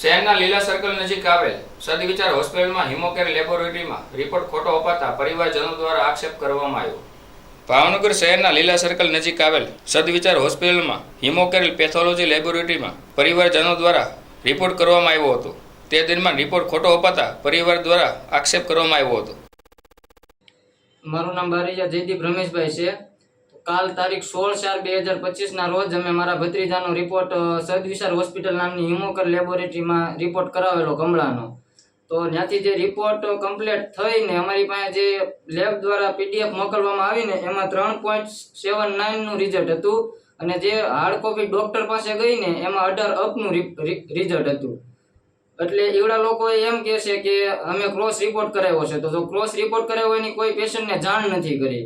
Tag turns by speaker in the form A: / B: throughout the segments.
A: શહેરના લીલા સર્કલ નજીક આવેલ સદવિચાર હોસ્પિટલમાં હિમોકેર લેબોરેટરીમાં રિપોર્ટ ખોટો અપાતા પરિવારજનો દ્વારા આક્ષેપ કરવામાં આવ્યો. ભાવનગર શહેરના લીલા સર્કલ નજીક આવેલ સદવિચાર હોસ્પિટલમાં હિમોકેર પેથોલોજી લેબોરેટરીમાં પરિવારજનો દ્વારા રિપોર્ટ કરવામાં આવ્યો હતો. તે દરમિયાન રિપોર્ટ ખોટો અપાતા પરિવાર દ્વારા આક્ષેપ કરવામાં આવ્યો હતો.
B: મારું નામ બારીજા જયદીપ રમેશભાઈ છે. કાલ તારીખ સોળ ચાર બે હજાર પચીસના રોજ અમે મારા ભત્રીજાનો રિપોર્ટ અ, સદવિશાર હોસ્પિટલ નામની હિમોકર લેબોરેટરીમાં રિપોર્ટ કરાવેલો કમળાનો તો ત્યાંથી જે રિપોર્ટ કમ્પ્લીટ થઈને અમારી પાસે જે લેબ દ્વારા પીડીએફ મોકલવામાં આવીને એમાં ત્રણ પોઈન્ટ સેવન નાઇનનું રિઝલ્ટ હતું અને જે હાર્ડ કોપી ડૉક્ટર પાસે ગઈને એમાં અઢાર અપનું રિઝલ્ટ હતું. એટલે એવડા લોકો એમ કહે છે કે અમે ક્રોસ રિપોર્ટ કરાવ્યો છે. તો જો ક્રોસ રિપોર્ટ કરાવ્યો એની કોઈ પેશન્ટને જાણ નથી કરી.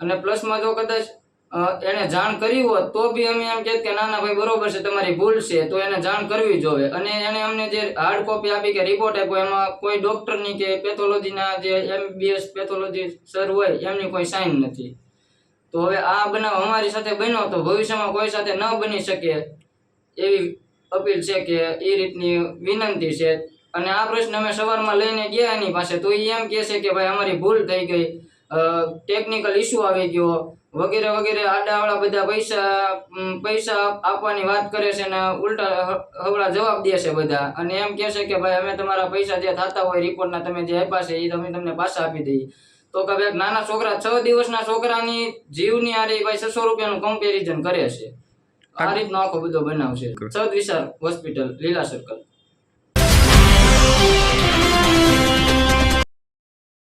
B: અને પ્લસમાં જો કદાચ એને જાણ કરી હોત, તો બી અમે એમ કહેત કે ના ના ભાઈ બરોબર છે, તમારી ભૂલ છે, તો એને જાણ કરવી જોવે. અને એને અમને જે હાર્ડ કોપી આપી કે રિપોર્ટ આપ્યો, એમાં કોઈ ડોક્ટરની કે પેથોલોજીના જે એમબીએસ પેથોલોજી સર હોય, એમની કોઈ સાઇન નથી. તો હવે આ બનાવ અમારી સાથે બન્યો તો ભવિષ્યમાં કોઈ સાથે ન બની શકે એવી અપીલ છે કે એ રીતની વિનંતી છે. અને આ પ્રશ્ન અમે સવારમાં લઈને ગયા એની પાસે, તો એ એમ કહે છે કે ભાઈ અમારી ભૂલ થઈ ગઈ. ટેકનિકલ ઇસ્યુ આવી ગયો. વગેરે વગેરે આડાવાળા બધા પૈસા પૈસા આપવાની વાત કરે છે ને ઉલટા હવડા હવળા જવાબ દે છે બધા. અને એમ કહે છે કે ભાઈ અમે તમારા પૈસા જે થતા હોય રિપોર્ટના તમે જે આપ્યા છે એ તમે તમને પાછા આપી દઈએ. તો કે ભાઈ નાના છોકરા છ દિવસના છોકરાની જીવની આ ભાઈ છસો રૂપિયાનું કમ્પેરિઝન કરે છે. આ રીતનો આખો બધો બનાવ છે. સદ વિશાળ હોસ્પિટલ લીલા સર્કલ